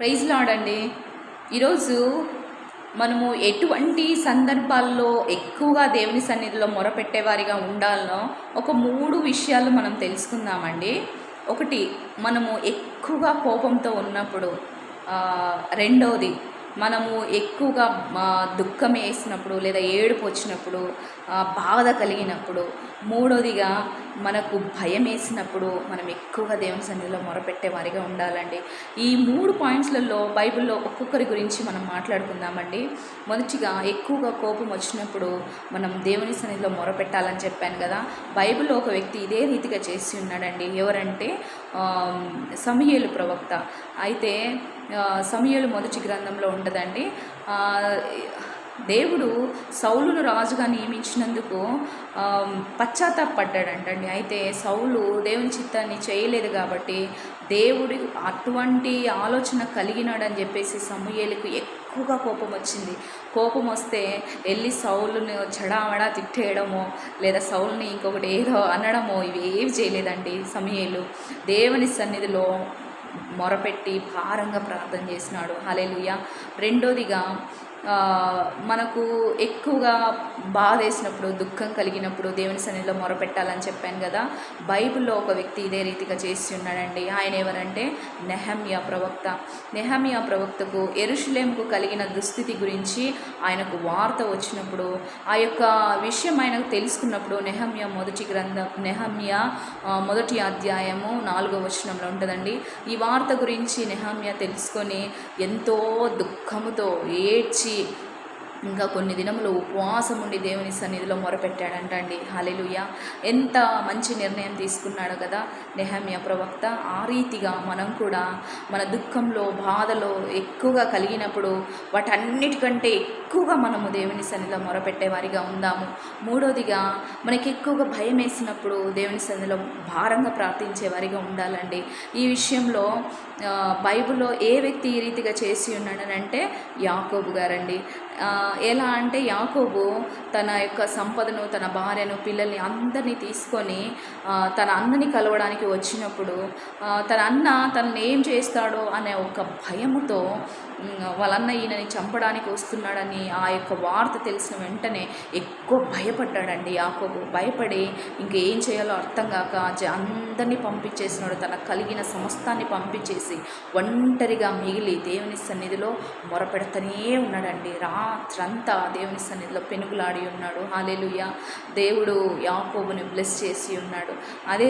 Praise లాడండి ఈరోజు మనము ఎటువంటి సందర్భాల్లో ఎక్కువగా దేవుని సన్నిధిలో మొరపెట్టేవారిగా ఉండాలనో ఒక మూడు విషయాలు మనం తెలుసుకుందామండి. ఒకటి మనము ఎక్కువగా కోపంతో ఉన్నప్పుడు రెండవది మనము ఎక్కువగా దుఃఖం వేసినప్పుడు లేదా ఏడుపు వచ్చినప్పుడు బాధ కలిగినప్పుడు మూడోదిగా మనకు భయం వేసినప్పుడు మనం ఎక్కువగా దేవుని సన్నిధిలో మొరపెట్టే వారిగా ఉండాలండి. ఈ మూడు పాయింట్స్లలో బైబిల్లో ఒక్కొక్కరి గురించి మనం మాట్లాడుకుందామండి. మొదటిగా ఎక్కువగా కోపం వచ్చినప్పుడు మనం దేవుని సన్నిధిలో మొరపెట్టాలని చెప్పాను కదా. బైబిల్లో ఒక వ్యక్తి ఇదే రీతిగా చేసి ఉన్నాడండి. ఎవరంటే సమయలు ప్రవక్త. అయితే సమయలు మొదటి గ్రంథంలో ఉంటుందండి. దేవుడు సౌలును రాజుగా నియమించినందుకు పశ్చాత్తాపడ్డాడంటండి. అయితే సౌలు దేవుని చిత్తాన్ని చేయలేదు కాబట్టి దేవుడు అటువంటి ఆలోచన కలిగినాడని చెప్పేసి సమూహలకు ఎక్కువగా కోపం వచ్చింది. కోపం వస్తే వెళ్ళి సౌలుని చెడామడా తిట్టేయడమో లేదా సౌల్ని ఇంకొకటి ఏదో అనడమో ఇవి ఏవి చేయలేదండి సమయలు. దేవుని సన్నిధిలో మొరపెట్టి భారంగా ప్రార్థన చేసినాడు. హలేలుయ రెండోదిగా మనకు ఎక్కువగా బాధ వేసినప్పుడు దుఃఖం కలిగినప్పుడు దేవుని సన్నిధిలో మొరపెట్టాలని చెప్పాను కదా బైబిల్లో ఒక వ్యక్తి ఇదే రీతిగా చేసి ఉన్నాడండి. ఆయన ఎవరంటే నెహమియా ప్రవక్త. నెహమియా ప్రవక్తకు ఎరుషులేంకు కలిగిన దుస్థితి గురించి ఆయనకు వార్త వచ్చినప్పుడు ఆ యొక్క విషయం ఆయనకు తెలుసుకున్నప్పుడు నెహమియా మొదటి గ్రంథం నెహమియా మొదటి అధ్యాయము నాలుగో వచనంలో ఉంటుందండి. ఈ వార్త గురించి నెహమియా తెలుసుకొని ఎంతో దుఃఖముతో ఏడ్చి see ఇంకా కొన్ని దినములు ఉపవాసం ఉండి దేవుని సన్నిధిలో మొరపెట్టాడంట అండి హలెలుయ ఎంత మంచి నిర్ణయం తీసుకున్నాడు కదా నెహమ్య ప్రవక్త. ఆ రీతిగా మనం కూడా మన దుఃఖంలో బాధలో ఎక్కువగా కలిగినప్పుడు వాటన్నిటికంటే ఎక్కువగా మనము దేవుని సన్నిధిలో మొరపెట్టేవారిగా ఉందాము. మూడోదిగా మనకి ఎక్కువగా భయం వేసినప్పుడు దేవుని సన్నిధిలో భారంగా ప్రార్థించేవారిగా ఉండాలండి. ఈ విషయంలో బైబిల్లో ఏ వ్యక్తి ఈ రీతిగా చేసి ఉన్నాడనంటే యాకోబు గారండి. ఆ, ఎలా అంటే యాకోబు తన యొక్క సంపదను తన భార్యను పిల్లల్ని అందరినీ తీసుకొని తన అన్నని కలవడానికి వచ్చినప్పుడు తన అన్న తనని ఏం చేస్తాడో అనే ఒక భయముతో వాళ్ళన్న ఈయనని చంపడానికి వస్తున్నాడని ఆ యొక్క వార్త తెలిసిన వెంటనే ఎక్కువ భయపడ్డాడండి. యాకోబు భయపడి ఇంకేం చేయాలో అర్థం కాక అందరినీ పంపించేసినాడు. తనకు కలిగిన సమస్తాన్ని పంపించేసి ఒంటరిగా మిగిలి దేవుని సన్నిధిలో మొరపెడతనే ఉన్నాడండి. రాత్రంతా దేవుని సన్నిధిలో పెనుగులాడి ఉన్నాడు. హాలేలుయ దేవుడు యాకోబుని బ్లెస్ చేసి ఉన్నాడు. అదే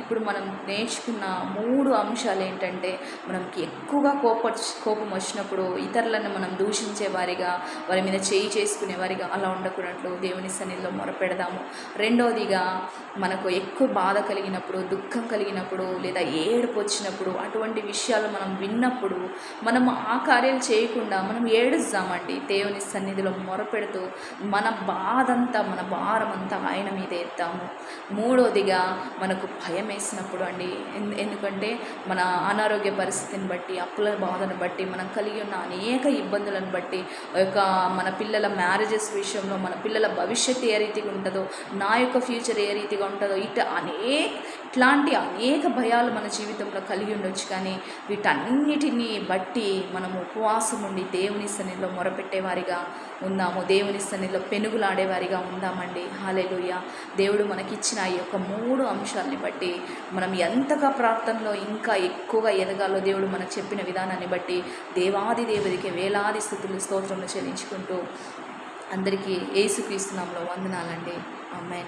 ఇప్పుడు మనం నేర్చుకున్న మూడు అంశాలు ఏంటంటే మనకి ఎక్కువగా కోప కోపం వచ్చినప్పుడు ఇతరులను మనం దూషించే వారిగా వారి మీద చేయి చేసుకునే వారిగా అలా ఉండకూడదు దేవుని సన్నిధిలో మొరపెడదాము. రెండవదిగా మనకు ఎక్కువ బాధ కలిగినప్పుడు దుఃఖం కలిగినప్పుడు లేదా ఏడుపు వచ్చినప్పుడు అటువంటి విషయాలు మనం విన్నప్పుడు మనం ఆ కార్యాలు చేయకుండా మనం ఏడుస్తామండి. దేవుని సన్నిధిలో మొరపెడుతూ మన బాధంతా మన భారం అంతా ఆయన మీద ఎత్తాము. మూడోదిగా మనకు భయం వేసినప్పుడు అండి. ఎన్- ఎందుకంటే మన అనారోగ్య పరిస్థితిని బట్టి అప్పుల బాధను బట్టి మనం మనం కలిగి ఉన్న అనేక ఇబ్బందులను బట్టి యొక్క మన పిల్లల మ్యారేజెస్ విషయంలో మన పిల్లల భవిష్యత్తు ఏ రీతిగా ఉంటుందో నా యొక్క ఫ్యూచర్ ఏ రీతిగా ఉంటుందో ఇట్ అనేక ఇట్లాంటి అనేక భయాలు మన జీవితంలో కలిగి ఉండొచ్చు. కానీ వీటన్నిటిని బట్టి మనం ఉపవాసం ఉండి దేవుని సన్నిధిలో మొరపెట్టేవారిగా ఉందాము. దేవుని సన్నిధిలో పెనుగులాడేవారిగా ఉందామండి. హాలేలుయ దేవుడు మనకిచ్చిన ఈ యొక్క మూడు అంశాలని బట్టి మనం ఎంతగా ప్రాప్తంలో ఇంకా ఎక్కువగా ఎదగాలో దేవుడు మనకు చెప్పిన విధానాన్ని బట్టి దేవాది దేవుడికి వేలాది స్థుతులు స్తోత్రములు చెల్లించుకుంటూ అందరికీ ఏసుక్రీస్తునాంలో వందనాలండి. అమ్మాయి